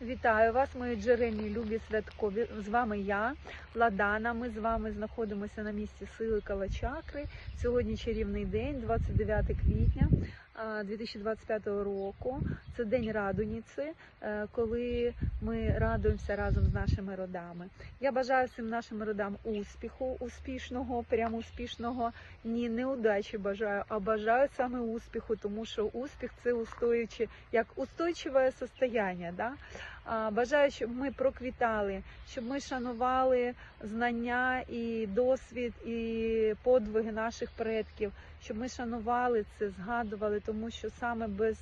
Вітаю вас, мої джерельні любі святкові. З вами я, Ладана. Ми з вами знаходимося на місці сили Калачакри. Сьогодні чарівний день, 29 квітня 2025 року. Це день радуніці, е, коли ми радуємося разом з нашими родами. Я бажаю всім нашим родам успіху, успішного, прямо успішного. Ні, неудачі бажаю, а бажаю саме успіху, тому що успіх це устоюче, як устойчиве состояння. Да? Бажаю, щоб ми проквітали, щоб ми шанували знання і досвід, і подвиги наших предків, щоб ми шанували це, згадували, тому що саме без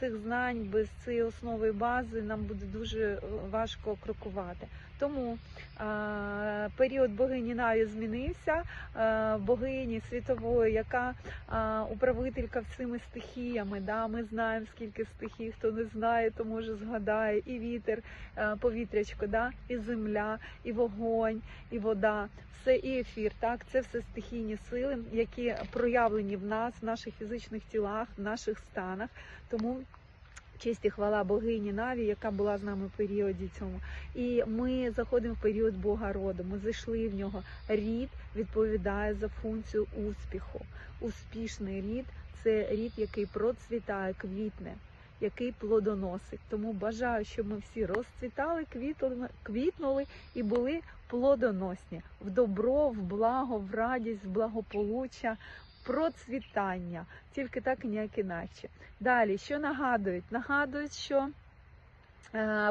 цих знань, без цієї основи бази нам буде дуже важко крокувати. Тому а, період богині Наві змінився, а, богині світової, яка а, управителька всіми стихіями. Да? Ми знаємо, скільки стихій, хто не знає, то може згадає і вітер, е, повітрячко, да? і земля, і вогонь, і вода. Все і ефір, так це все стихійні сили, які проявлені в нас, в наших фізичних тілах, в наших станах. Тому честь і хвала богині Наві, яка була з нами в періоді цьому. І ми заходимо в період Бога роду. Ми зайшли в нього. Рід відповідає за функцію успіху. Успішний рід це рід, який процвітає, квітне. Який плодоносить, тому бажаю, щоб ми всі розцвітали, квітли- квітнули і були плодоносні в добро, в благо, в радість, в благополуччя, процвітання. Тільки так і ніяк іначе. Далі, що нагадують? Нагадують, що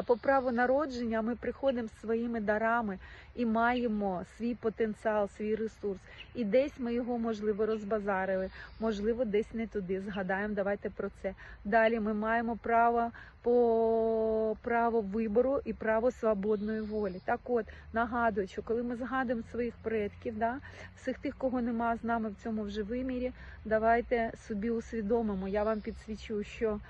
по праву народження ми приходимо з своїми дарами і маємо свій потенціал, свій ресурс. І десь ми його можливо розбазарили, можливо, десь не туди. Згадаємо, давайте про це. Далі ми маємо право по право вибору і право свободної волі. Так от нагадую, що коли ми згадуємо своїх предків, да, всіх тих, кого нема з нами в цьому вже вимірі, давайте собі усвідомимо. Я вам підсвічу, що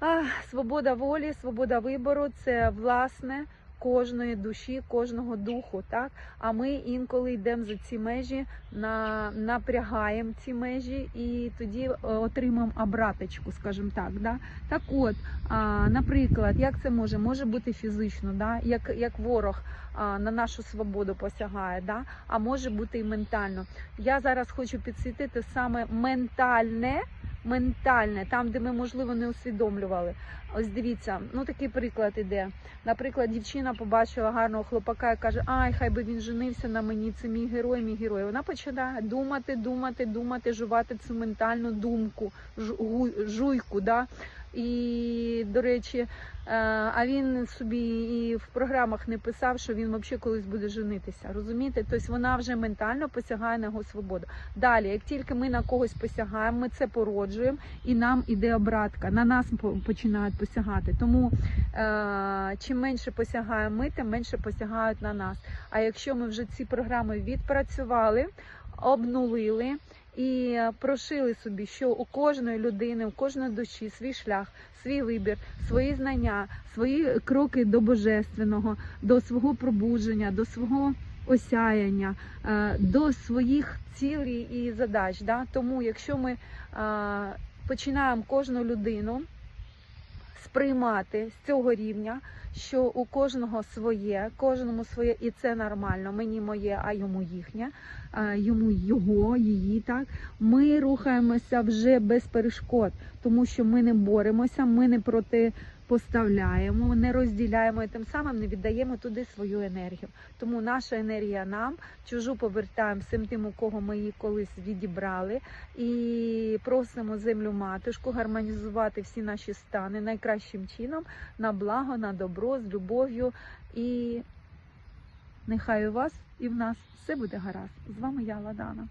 а, свобода волі, свобода вибору це власне кожної душі, кожного духу. Так? А ми інколи йдемо за ці межі, на, напрягаємо ці межі і тоді е, отримаємо обраточку, скажімо так. Да? Так от, а, наприклад, як це може? Може бути фізично, да? як, як ворог а, на нашу свободу посягає, да? а може бути і ментально. Я зараз хочу підсвітити саме ментальне. Ментальне, там, де ми можливо не усвідомлювали. Ось дивіться, ну такий приклад іде. Наприклад, дівчина побачила гарного хлопака і каже: Ай, хай би він женився на мені, це мій герой, мій герой. Вона починає думати, думати, думати, жувати цю ментальну думку, жуйку. Да? І, до речі, е, а він собі і в програмах не писав, що він взагалі колись буде женитися. Розумієте? Тобто вона вже ментально посягає на його свободу. Далі, як тільки ми на когось посягаємо, ми це породжуємо, і нам іде обратка. На нас по- починають посягати. Тому е, чим менше посягаємо ми, тим менше посягають на нас. А якщо ми вже ці програми відпрацювали, обнулили. І прошили собі, що у кожної людини, у кожної душі свій шлях, свій вибір, свої знання, свої кроки до божественного, до свого пробудження, до свого осяяння, е, до своїх цілей і задач. Да? Тому, якщо ми е, починаємо кожну людину сприймати з цього рівня, що у кожного своє, кожному своє, і це нормально. Мені моє, а йому їхнє, йому його, її. Так ми рухаємося вже без перешкод, тому що ми не боремося, ми не протипоставляємо, не розділяємо і тим самим не віддаємо туди свою енергію. Тому наша енергія нам чужу повертаємо всім тим, у кого ми її колись відібрали, і просимо землю матушку гармонізувати всі наші стани найкращим чином на благо, на добро, з любов'ю. І нехай у вас і в нас все буде гаразд. З вами я, Ладана.